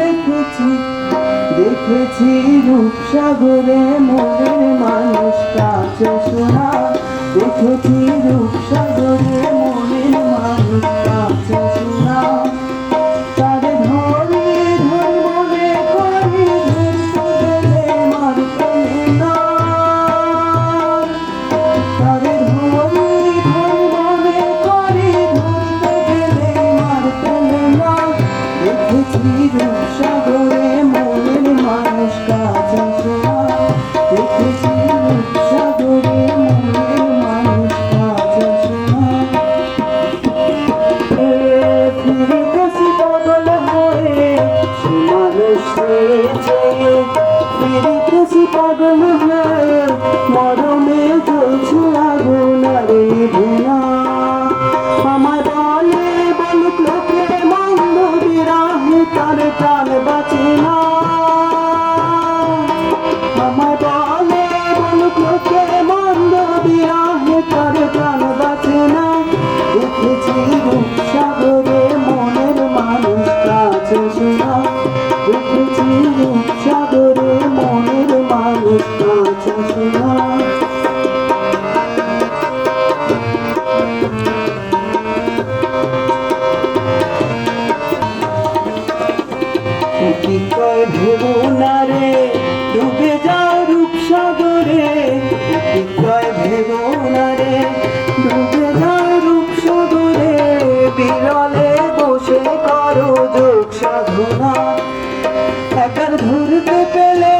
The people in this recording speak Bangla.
দেখেছি দেখেছি রূপসাগরে মনের মানুষ কাছে শোনা দেখেছি রূপ ফিরিতেছি পাগল হয়ে মরমে চলছে আগুন আরে ভুনা আমার বলে বলুক লোকে মন্দ বিরাহে তার প্রাণ বিজয় না রে? ডুবে যাও রূপসাগরে। বিজয় না রে? ডুবে যাও রূপসাগরে। বিরলে বসে করো যোগ সাধনা একার ধরতে পেলে